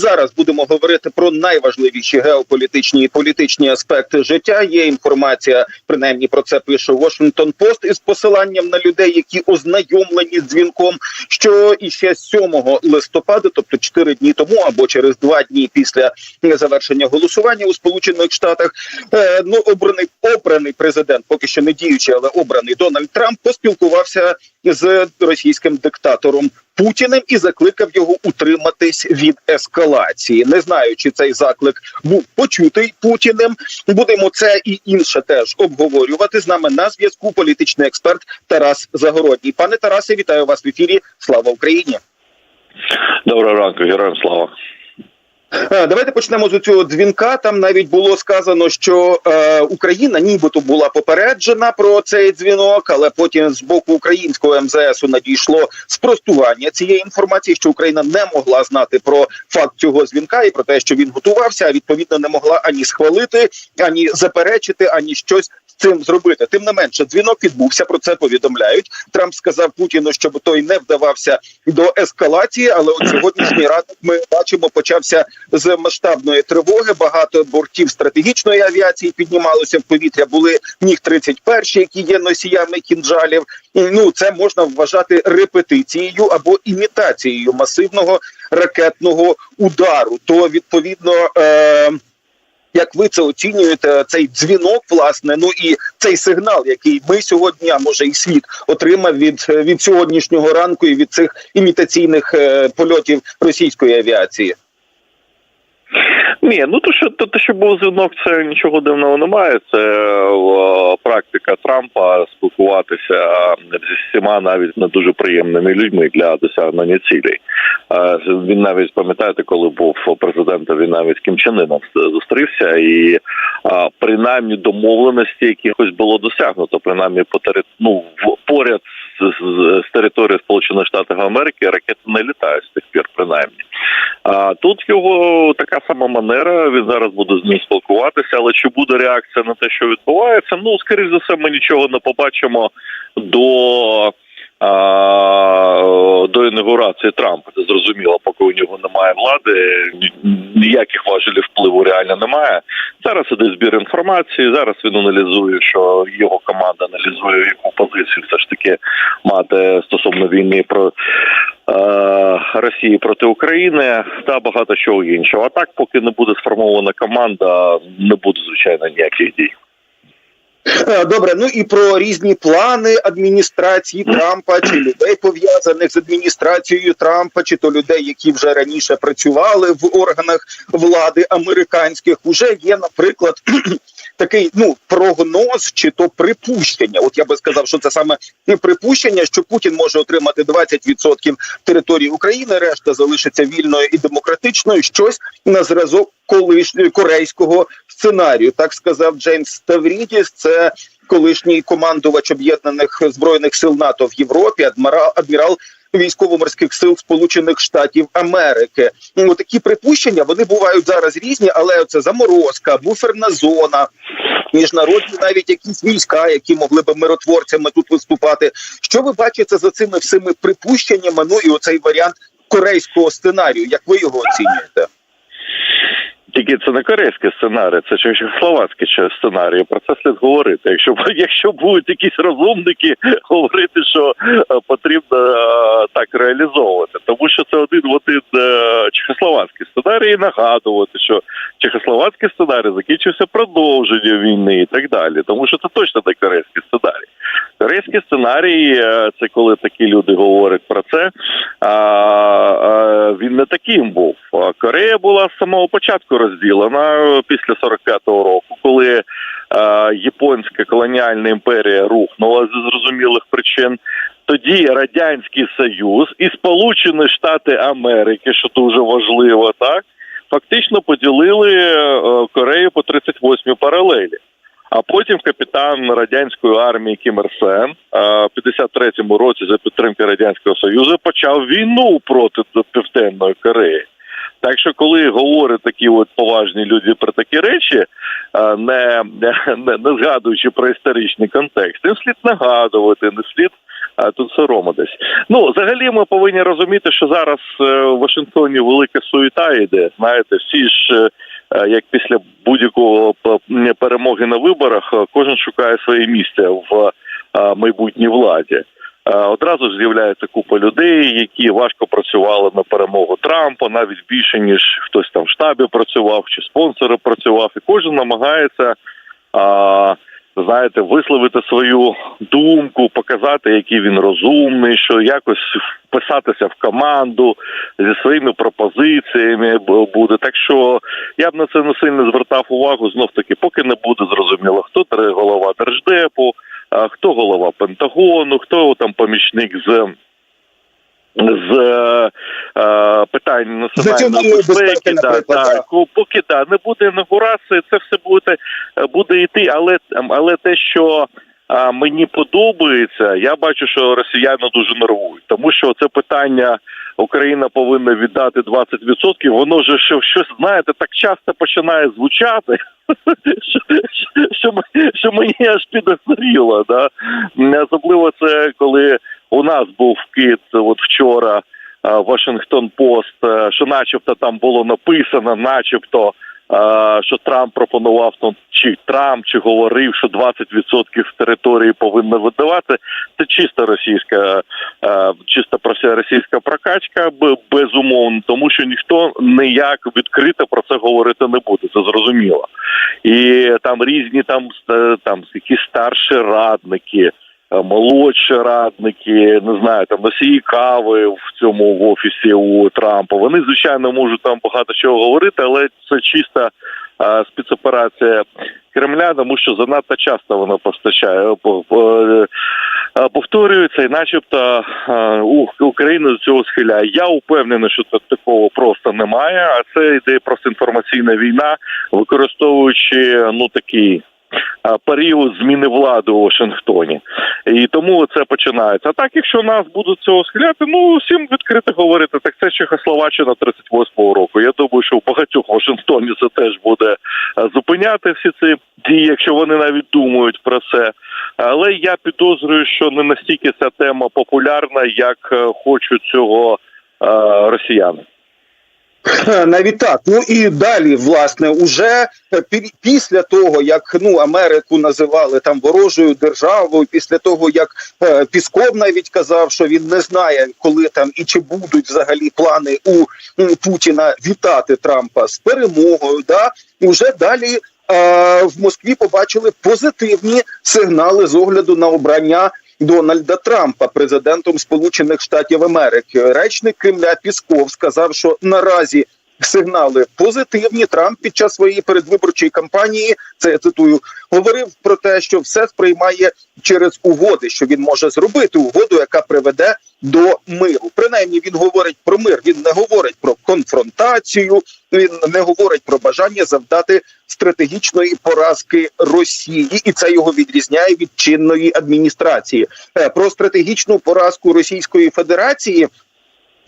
Зараз будемо говорити про найважливіші геополітичні і політичні аспекти життя. Є інформація, принаймні про це пише Washington Post із посиланням на людей, які ознайомлені з дзвінком. Що іще 7 листопада, тобто 4 дні тому, або через 2 дні після завершення голосування у Сполучених Штатах, е, ну обраний обраний президент, поки що не діючий, але обраний Дональд Трамп поспілкувався з російським диктатором Путіним і закликав його утриматись від ескалації. Не знаю, чи цей заклик був почутий Путіним. Будемо це і інше теж обговорювати. З нами на зв'язку політичний експерт Тарас Загородній. Пане Тарасе, вітаю вас в ефірі. Слава Україні! Доброго ранку, героям слава. Е, Давайте почнемо з цього дзвінка. Там навіть було сказано, що е, Україна нібито була попереджена про цей дзвінок, але потім з боку українського МЗСу надійшло спростування цієї інформації, що Україна не могла знати про факт цього дзвінка і про те, що він готувався, а відповідно не могла ані схвалити, ані заперечити, ані щось цим зробити. Тим не менше, дзвінок відбувся. Про це повідомляють. Трамп сказав Путіну, щоб той не вдавався до ескалації. Але от сьогоднішній ранок ми бачимо, почався з масштабної тривоги. Багато бортів стратегічної авіації піднімалося в повітря. Були міг 31 які є носіями кінжалів. Ну це можна вважати репетицією або імітацією масивного ракетного удару. То відповідно. Е- як ви це оцінюєте? Цей дзвінок, власне, ну і цей сигнал, який ми сьогодні, а може і світ отримав від, від сьогоднішнього ранку і від цих імітаційних е, польотів російської авіації. Ні, ну то що те, що був дзвінок, це нічого дивного немає. Це е, практика Трампа спілкуватися зі всіма навіть не дуже приємними людьми для досягнення цілей. Е, він навіть пам'ятаєте, коли був президентом, він навіть з Кім зустрівся, і е, принаймні домовленості якихось було досягнуто. Принаймні по ну, поряд з, з, території Сполучених Штатів Америки ракети не літають з тих пір, принаймні. А тут його така сама манера. Він зараз буде з ним спілкуватися. Але чи буде реакція на те, що відбувається? Ну скоріш за все, ми нічого не побачимо до. До інаугурації Трампа це зрозуміло, поки у нього немає влади, ніяких важелів впливу реально немає. Зараз іде збір інформації. Зараз він аналізує, що його команда аналізує яку позицію все ж таки мати стосовно війни про Росії проти України та багато чого іншого. А так, поки не буде сформована команда, не буде звичайно ніяких дій. Е, Добре, ну і про різні плани адміністрації Трампа чи людей пов'язаних з адміністрацією Трампа, чи то людей, які вже раніше працювали в органах влади американських, уже є, наприклад. Такий ну прогноз чи то припущення. От я би сказав, що це саме припущення, що Путін може отримати 20% території України, решта залишиться вільною і демократичною. Щось на зразок колиш... корейського сценарію. Так сказав Джеймс Ставрідіс. Це колишній командувач об'єднаних збройних сил НАТО в Європі, адмірал, адмірал військово-морських сил Сполучених Штатів Америки. Ну, такі припущення вони бувають зараз різні, але це заморозка, буферна зона. Міжнародні навіть якісь війська, які могли би миротворцями тут виступати. Що ви бачите за цими всіми припущеннями? Ну і оцей варіант корейського сценарію. Як ви його оцінюєте? Тільки це не корейський сценарій, це чехословацький сценарій. Про це слід говорити. Якщо якщо будуть якісь розумники говорити, що е, потрібно е, так реалізовувати, тому що це один в один е, чехословацький сценарій, і нагадувати, що чехословацький сценарій закінчився продовженням війни і так далі. Тому що це точно не корейський сценарій. Корейський сценарій е, це коли такі люди говорять про це. Він не таким був. Корея була з самого початку розділена після 45-го року, коли е, японська колоніальна імперія рухнула з зрозумілих причин. Тоді радянський союз і Сполучені Штати Америки, що дуже важливо, так фактично поділили е, Корею по 38 паралелі. А потім капітан радянської армії Кім Ір Сен е, в 53-му році за підтримки радянського союзу почав війну проти Південної Кореї. Так що, коли говорять такі от поважні люди про такі речі, е, не, не, не згадуючи про історичний контекст, їм слід нагадувати, не слід тут соромитись. Ну, взагалі, ми повинні розуміти, що зараз е, в Вашингтоні велика суєта йде. Знаєте, всі ж. Е, Як після будь-якого перемоги на виборах, е, кожен шукає своє місце в е, майбутній владі. Одразу ж з'являється купа людей, які важко працювали на перемогу Трампа, навіть більше ніж хтось там в штабі працював чи спонсори працював, і кожен намагається. Знаєте, висловити свою думку, показати, який він розумний, що якось вписатися в команду зі своїми пропозиціями буде. Так що я б на це не сильно звертав увагу. Знов таки, поки не буде зрозуміло, хто голова держдепу, хто голова Пентагону, хто там помічник з. З е, е, питань національної безпеки, да, да. Поки да не буде інаугурації, це все буде е, буде йти. Але але те, що а, мені подобається, я бачу, що росіяни дуже нервують, тому що це питання Україна повинна віддати 20%, Воно ж що щось знаєте, так часто починає звучати. Що, що, мені аж підозріло, да? Особливо це коли у нас був кит от вчора Вашингтон Пост, е, що начебто там було написано, начебто, е, що Трамп пропонував ну, чи Трамп чи говорив, що 20% території повинно видавати. Це чисто російська, е, чисто російська прокачка, безумовно, тому що ніхто ніяк відкрито про це говорити не буде. Це зрозуміло. І там різні там е, там якісь старші радники е, молодші радники, не знаю, там носії кави в цьому в офісі у Трампа. Вони звичайно можуть там багато чого говорити, але це чиста е, спецоперація Кремля, тому що занадто часто вона постачає по- по- повторюється, і начебто е, Україна до цього схиляє. Я упевнений, що це такого просто немає. А це йде просто інформаційна війна, використовуючи ну такий період зміни влади у Вашингтоні. І тому це починається. А так, якщо нас будуть цього схиляти, ну всім відкрито говорити, так це Чехословаччина 38-го року. Я думаю, що в багатьох Вашингтоні це теж буде зупиняти всі ці дії, якщо вони навіть думають про це. Але я підозрюю, що не настільки ця тема популярна, як е, хочуть цього е, росіяни. Е, Навіть так. Ну і далі, власне, уже після того, як ну Америку називали там ворожою державою, після того як е, Пісков навіть казав, що він не знає, коли там і чи будуть взагалі плани у Путіна вітати Трампа з перемогою, да уже далі. Е, В Москві побачили позитивні сигнали з огляду на обрання Дональда Трампа президентом Сполучених Штатів Америки. Речник Кремля Пісков сказав, що наразі сигнали позитивні. Трамп під час своєї передвиборчої кампанії це я цитую говорив про те, що все сприймає через угоди, що він може зробити угоду, яка приведе до миру. Принаймні він говорить про мир. Він не говорить про конфронтацію. Він не говорить про бажання завдати стратегічної поразки Росії, і це його відрізняє від чинної адміністрації. Е, Про стратегічну поразку Російської Федерації.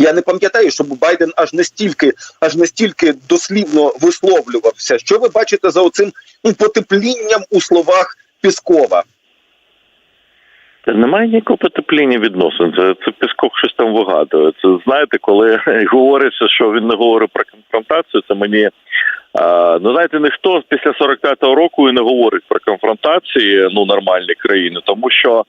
Я не пам'ятаю, щоб Байден аж настільки, аж настільки дослівно висловлювався. Що ви бачите за оцим потеплінням у словах Піскова? Немає ніякого потепління відносин. Це, це Пісков щось там вигадує. Це знаєте, коли говориться, що він не говорить про конфронтацію, це мені. Ну, знаєте, ніхто після 45-го року і не говорить про конфронтації ну нормальні країни, тому що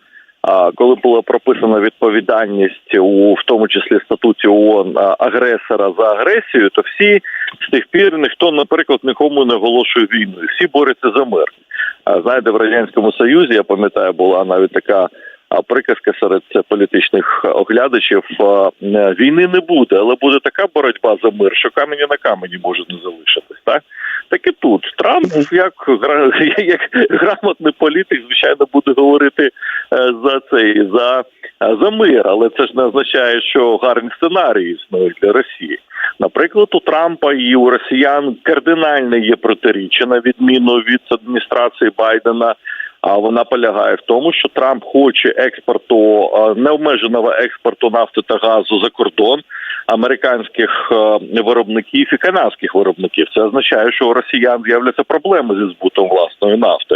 коли була прописана відповідальність у в тому числі статуті ООН агресора за агресію, то всі з тих пір ніхто, наприклад, нікому не оголошує війну. Всі борються за мир. Знаєте, в радянському союзі я пам'ятаю, була навіть така. А приказка серед політичних оглядачів е, війни не буде, але буде така боротьба за мир, що камені на камені може не залишитись. Так так і тут Трамп, як як грамотний політик, звичайно, буде говорити е, за цей за, е, за мир, але це ж не означає, що гарні сценарії існують для Росії. Наприклад, у Трампа і у Росіян кардинальне є протиріччя на відміну від адміністрації Байдена. А вона полягає в тому, що Трамп хоче експорту е, необмеженого експорту нафти та газу за кордон американських е, виробників і канадських виробників. Це означає, що у росіян з'являться проблеми зі збутом власної нафти.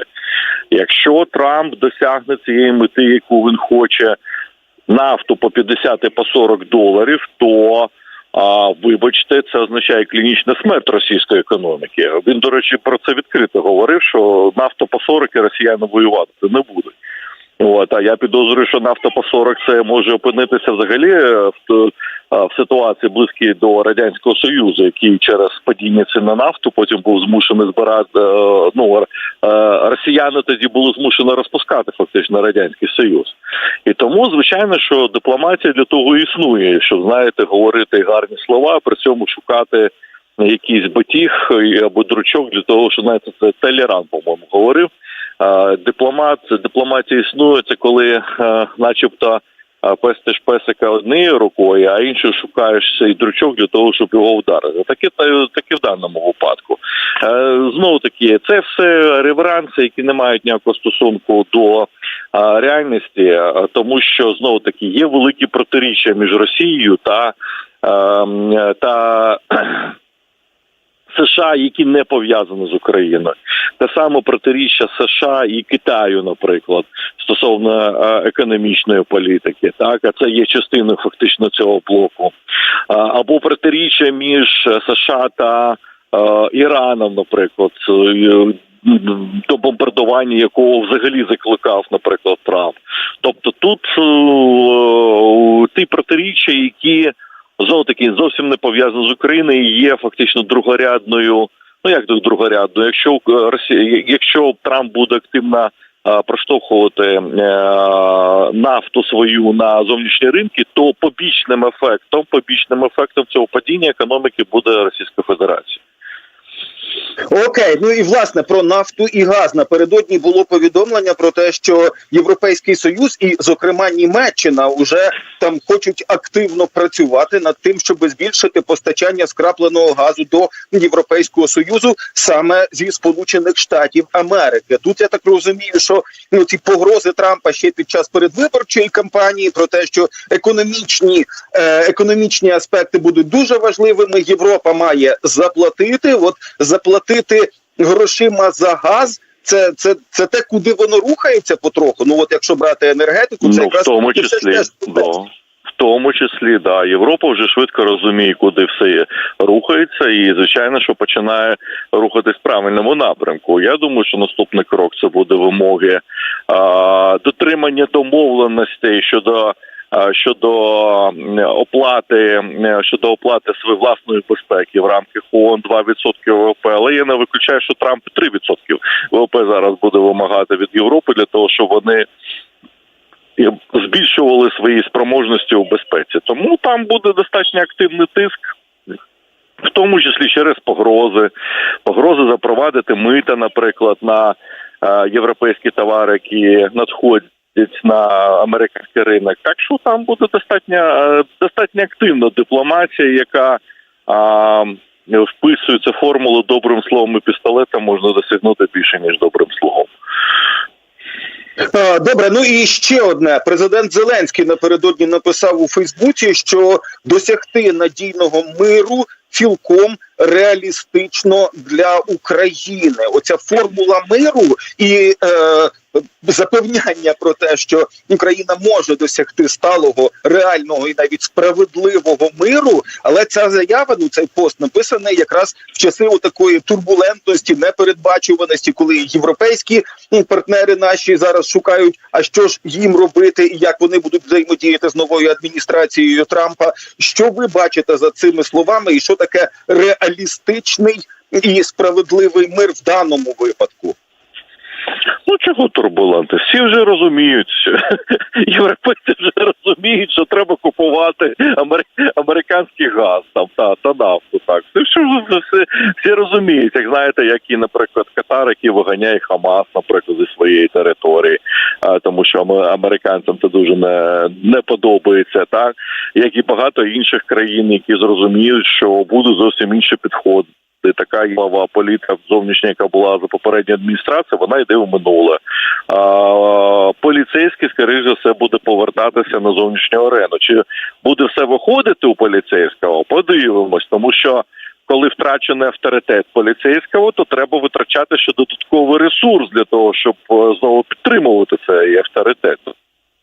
Якщо Трамп досягне цієї мети, яку він хоче. нафту по 50 і по 40 доларів, то а, вибачте, це означає клінічна смерть російської економіки. Він, до речі, про це відкрито говорив, що нафто по 40 росіяни воювати не будуть. От, а я підозрюю, що нафта по 40 це може опинитися взагалі е, в, в ситуації близькій до радянського союзу, який через падіння цін на нафту потім був змушений збирати. е, Ну е, росіяни тоді були змушені розпускати фактично радянський союз, і тому звичайно, що дипломатія для того існує, щоб знаєте, говорити гарні слова, при цьому шукати. Якийсь батіг або дручок для того, що знаєте, це Телеран, по-моєму, говорив. Дипломат, дипломатія існує, це коли, е, начебто, е, пестиш песика однією рукою, а іншою шукаєш цей дручок для того, щоб його вдарити. Таке та- таке в даному випадку. Е, Знову таки, це все реверанси, які не мають ніякого стосунку до реальності, тому що знову таки є великі протиріччя між Росією та, е, та США, які не пов'язані з Україною. Те саме протиріччя США і Китаю, наприклад, стосовно е, економічної політики, так а це є частиною фактично цього блоку, або протиріччя між США та е, Іраном, наприклад, е, до бомбардування якого взагалі закликав, наприклад, Трамп. Тобто тут ті протиріччя, які знову таки зовсім не пов'язано з Україною, і є фактично другорядною. Ну як тут другорядною? Якщо е, Росія, якщо Трамп буде активно е, проштовхувати е, нафту свою на зовнішні ринки, то побічним ефектом, побічним ефектом цього падіння економіки буде Російська Федерація. Окей, ну і власне про нафту і газ напередодні було повідомлення про те, що Європейський Союз і, зокрема, Німеччина вже там хочуть активно працювати над тим, щоб збільшити постачання скрапленого газу до Європейського союзу саме зі Сполучених Штатів Америки. Тут я так розумію, що ну ці погрози Трампа ще під час передвиборчої кампанії про те, що економічні е, економічні аспекти будуть дуже важливими. Європа має заплатити. От заплатити грошима за газ. Це це це те, куди воно рухається потроху. Ну от якщо брати енергетику, це Ну, в тому числі, теж да. в тому числі, да. Європа вже швидко розуміє, куди все рухається, і звичайно, що починає рухатись в правильному напрямку. Я думаю, що наступний крок це буде вимоги а, дотримання домовленостей щодо. А, Щодо оплати е, щодо оплати своєї власної безпеки в рамках ООН 2% ВВП, але я не виключаю, що Трамп 3% ВВП зараз буде вимагати від Європи для того, щоб вони збільшували свої спроможності у безпеці. Тому там буде достатньо активний тиск. В тому числі через погрози, погрози запровадити мита, наприклад, на е, європейські товари, які надходять на американський ринок. Так що там буде достатньо е, достатньо активна дипломатія, яка е, вписується формулу добрим словом і пістолетом можна досягнути більше ніж добрим словом. Добре, ну і ще одне. Президент Зеленський напередодні написав у Фейсбуці, що досягти надійного миру цілком реалістично для України. Оця формула миру і е, запевняння про те, що Україна може досягти сталого, реального і навіть справедливого миру. Але ця заява, ну цей пост написаний якраз в часи такої турбулентності, непередбачуваності, коли європейські партнери наші зараз шукають, а що ж їм робити, і як вони будуть взаємодіяти з новою адміністрацією Трампа. Що ви бачите за цими словами, і що таке реалістичний і справедливий мир в даному випадку? Ну чого турбуланти? Всі вже розуміють, європейці вже розуміють, що треба купувати амер- американський газ там та, та нафту. Так все що вже всі, розуміють, як знаєте, як і, наприклад, Катар, який виганяє Хамас, наприклад, зі своєї території, а, тому що аме- американцям це дуже не, не подобається, так як і багато інших країн, які зрозуміють, що будуть зовсім інші підходи. Така нова політика зовнішня, яка була за попередньою адміністрацією, вона йде в минуле. А, поліцейський, скоріш за все, буде повертатися на зовнішню арену. Чи буде все виходити у поліцейського? Подивимось, тому що коли втрачений авторитет поліцейського, то треба витрачати ще додатковий ресурс для того, щоб е, знову підтримувати цей авторитет.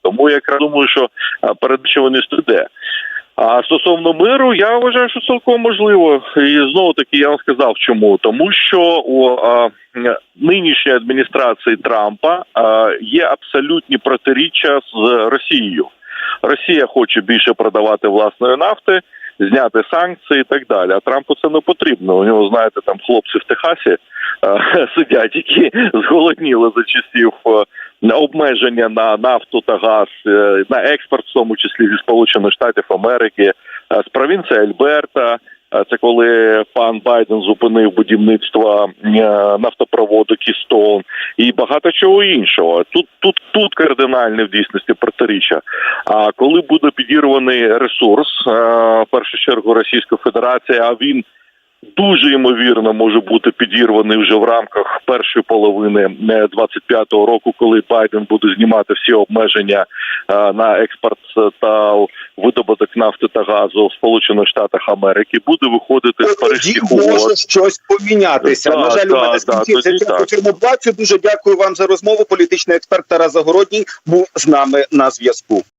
Тому я якраз думаю, що а, передача вони йде. А стосовно миру, я вважаю, що цілком можливо. І знову таки я вам сказав, чому тому, що у а, нинішньої адміністрації Трампа а, є абсолютні протиріччя з Росією. Росія хоче більше продавати власної нафти, зняти санкції і так далі. А Трампу це не потрібно. У нього, знаєте, там хлопці в Техасі е, сидять, які зголодніли за часів обмеження на нафту та газ, е, на експорт, в тому числі зі Сполучених Штатів Америки, е, з провінції Альберта. Е, Це коли пан Байден зупинив будівництво нафтопроводу Кістоун і багато чого іншого. Тут тут тут кардинальне в дійсності протиріччя. А коли буде підірваний ресурс, в першу чергу Російської Федерації, а він дуже ймовірно може бути підірваний вже в рамках першої половини е, 25-го року, коли Байден буде знімати всі обмеження е, на експорт та видобуток нафти та газу в Сполучених Штатах Америки, буде виходити з Тоді Паризьких може щось помінятися. Так, На жаль, у так, мене скінчився час цьому. Дуже дякую вам за розмову. Політичний експерт Тарас Загородній був з нами на зв'язку.